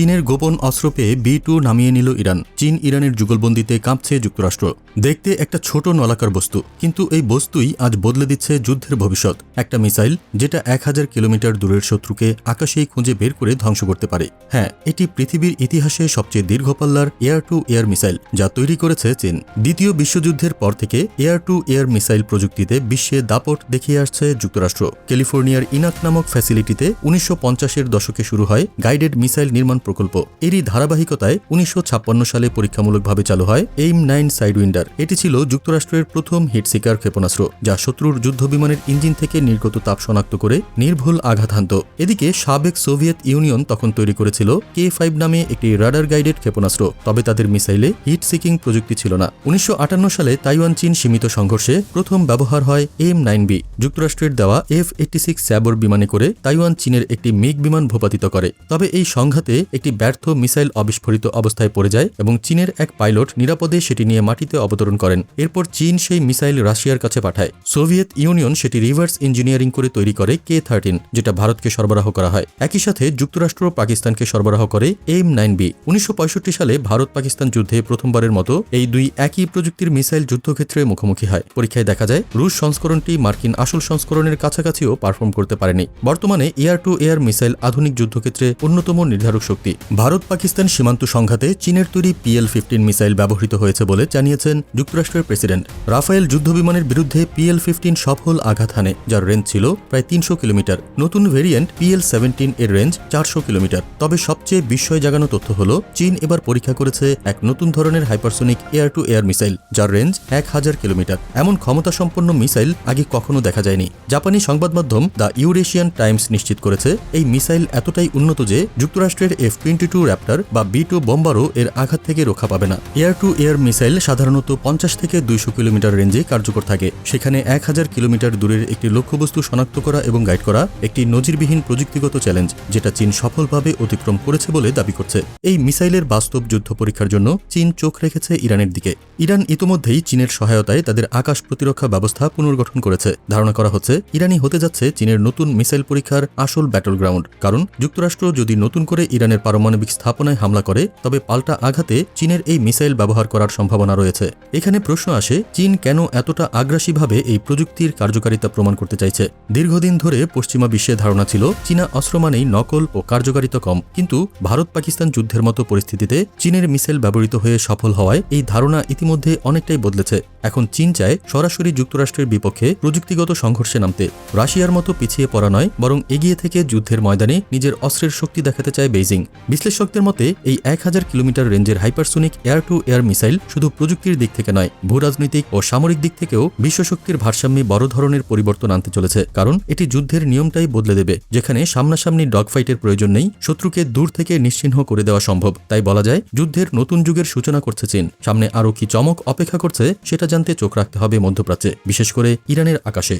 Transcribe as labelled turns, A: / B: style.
A: চীনের গোপন অস্ত্র পেয়ে বি টু নামিয়ে নিল ইরান। চীন ইরানের যুগলবন্দিতে কাঁপছে যুক্তরাষ্ট্র। দেখতে একটা ছোট নলাকার বস্তু, কিন্তু এই বস্তুই আজ বদলে দিচ্ছে যুদ্ধের ভবিষ্যৎ। একটা মিসাইল যেটা এক হাজার কিলোমিটার দূরের শত্রুকে আকাশেই খুঁজে বের করে ধ্বংস করতে পারে। হ্যাঁ এটি পৃথিবীর ইতিহাসে সবচেয়ে দীর্ঘ পাল্লার এয়ার টু এয়ার মিসাইল, যা তৈরি করেছে চীন। দ্বিতীয় বিশ্বযুদ্ধের পর থেকে এয়ার টু এয়ার মিসাইল প্রযুক্তিতে বিশ্বে দাপট দেখিয়ে আসছে যুক্তরাষ্ট্র। ক্যালিফোর্নিয়ার ইনাক নামক ফ্যাসিলিটিতে উনিশশো পঞ্চাশের দশকে শুরু হয় গাইডেড মিসাইল নির্মাণ প্রকল্প। এরই ধারাবাহিকতায় উনিশশো ছাপ্পান্ন সালে পরীক্ষামূলকভাবে চালু হয় এইম নাইন সাইডউইন্ডার। এটি ছিল যুক্তরাষ্ট্রের প্রথম হিটসিকার ক্ষেপণাস্ত্র, যা শত্রুর যুদ্ধবিমানের ইঞ্জিন থেকে নির্গত তাপ শনাক্ত করে নির্ভুল আঘাত হানত। এদিকে সাবেক সোভিয়েত ইউনিয়ন তখন তৈরি করেছিল কে ফাইভ নামে একটি রাডার গাইডেড ক্ষেপণাস্ত্র, তবে তাদের মিসাইলে হিট সিকিং প্রযুক্তি ছিল না। উনিশশো আটান্ন সালে তাইওয়ান চীন সীমিত সংঘর্ষে প্রথম ব্যবহার হয় এম নাইন বি, যুক্তরাষ্ট্রের দেওয়া এফ এইটি সিক্স স্যাবর বিমানে করে তাইওয়ান চীনের একটি মিগ বিমান ভূপাতিত করে। তবে এই সংঘাতে একটি ব্যর্থ মিসাইল অবিস্ফোরিত অবস্থায় পড়ে যায় এবং চীনের এক পাইলট নিরাপদে সেটি নিয়ে মাটিতে অবতরণ করেন। এরপর চীন সেই মিসাইল রাশিয়ার কাছে পাঠায়। সোভিয়েত ইউনিয়ন সেটি রিভার্স ইঞ্জিনিয়ারিং করে তৈরি করে কে থার্টিন, যেটা ভারতকে সরবরাহ করা হয়। একই সাথে যুক্তরাষ্ট্র পাকিস্তানকে সরবরাহ করে এম নাইন বি। উনিশশো পঁয়ষট্টি সালে ভারত পাকিস্তান যুদ্ধে প্রথমবারের মতো এই দুই একই প্রযুক্তির মিসাইল যুদ্ধক্ষেত্রে মুখোমুখি হয়। পরীক্ষায় দেখা যায়, রুশ সংস্করণটি মার্কিন আসল সংস্করণের কাছাকাছিও পারফর্ম করতে পারেনি। বর্তমানে এয়ার টু এয়ার মিসাইল আধুনিক যুদ্ধক্ষেত্রে অন্যতম নির্ধারক শক্তি। ভারত পাকিস্তান সীমান্ত সংঘাতে চীনের তৈরি পিএল ফিফটিন মিসাইল ব্যবহৃত হয়েছে বলে জানিয়েছেন যুক্তরাষ্ট্রের প্রেসিডেন্ট। রাফায়েল যুদ্ধবিমানের বিরুদ্ধে পিএল ফিফটিন সফল আঘাত হানে, যার রেঞ্জ ছিল প্রায় তিনশো কিলোমিটার। নতুন ভেরিয়েন্ট পিএল সেভেন্টিন এর রেঞ্জ চারশো কিলোমিটার। তবে সবচেয়ে বিস্ময় জাগানো তথ্য হল, চীন এবার পরীক্ষা করেছে এক নতুন ধরনের hypersonic air to air missile, যার রেঞ্জ এক হাজার কিলোমিটার। এমন ক্ষমতাসম্পন্ন মিসাইল আগে কখনো দেখা যায়নি। জাপানি সংবাদ মাধ্যম দ্য ইউরেশিয়ান টাইমস নিশ্চিত করেছে, এই মিসাইল এতটাই উন্নত যে যুক্তরাষ্ট্রের এফ টোয়েন্টি টু র্যাপ্টার বা বি টু বোম্বারও এর আঘাত থেকে রক্ষা পাবে না। এয়ার টু এয়ার মিসাইল সাধারণত পঞ্চাশ থেকে দুইশো কিলোমিটার রেঞ্জে কার্যকর থাকে। সেখানে এক হাজার কিলোমিটার দূরের একটি লক্ষ্যবস্তু শনাক্ত করা এবং গাইড করা একটি নজিরবিহীন প্রযুক্তিগত চ্যালেঞ্জ যেটা চীন সফলভাবে অতিক্রম করেছে বলে দাবি করছে। এই মিসাইলের বাস্তব যুদ্ধ পরীক্ষার জন্য চীন চোখ রেখেছে ইরানের দিকে। ইরান ইতোমধ্যেই চীনের সহায়তায় তাদের আকাশ প্রতিরক্ষা ব্যবস্থা পুনর্গঠন করেছে। ধারণা করা হচ্ছে ইরানি হতে যাচ্ছে চীনের নতুন মিসাইল পরীক্ষার আসল ব্যাটল গ্রাউন্ড কারণ যুক্তরাষ্ট্র যদি নতুন করে ইরানের পারমাণবিক স্থাপনায় হামলা করে, তবে পাল্টা আঘাতে চীনের এই মিসাইল ব্যবহার করার সম্ভাবনা রয়েছে। এখানে প্রশ্ন আসে, চীন কেন এতটা আগ্রাসীভাবে এই প্রযুক্তির কার্যকারিতা প্রমাণ করতে চাইছে? দীর্ঘদিন ধরে পশ্চিমা বিশ্বে ধারণা ছিল, চীনা অস্ত্র মানেই নকল ও কার্যকারিতা কম। কিন্তু ভারত পাকিস্তান যুদ্ধের মতো পরিস্থিতিতে চীনের মিসাইল ব্যবহৃত হয়ে সফল হওয়ায় এই ধারণা ইতিমধ্যে অনেকটাই বদলেছে। এখন চীন চায় সরাসরি যুক্তরাষ্ট্রের বিপক্ষে প্রযুক্তিগত সংঘর্ষে নামতে। রাশিয়ার মতো পিছিয়ে পড়া নয়, বরং এগিয়ে থেকে যুদ্ধের ময়দানে নিজের অস্ত্রের শক্তি দেখাতে চায় বেইজিং। বিশ্লেষকদের মতে, এই এক হাজার কিলোমিটার রেঞ্জের hypersonic air to air missile শুধু প্রযুক্তির দিক থেকে নয়, ভূরাজনৈতিক ও সামরিক দিক থেকেও বিশ্বশক্তির ভারসাম্যে বড় ধরনের পরিবর্তন আনতে চলেছে। কারণ, এটি যুদ্ধের নিয়মটাই বদলে দেবে, যেখানে সামনাসামনি ডগ ফাইটের প্রয়োজন নেই, শত্রুকে দূর থেকে নিশ্চিহ্ন করে দেওয়া সম্ভব। তাই বলা যায়, যুদ্ধের নতুন যুগের সূচনা করছে চীন। সামনে আরও কি চমক অপেক্ষা করছে, সেটা জানতে চোখ রাখতে হবে মধ্যপ্রাচ্যে, বিশেষ করে ইরানের আকাশে।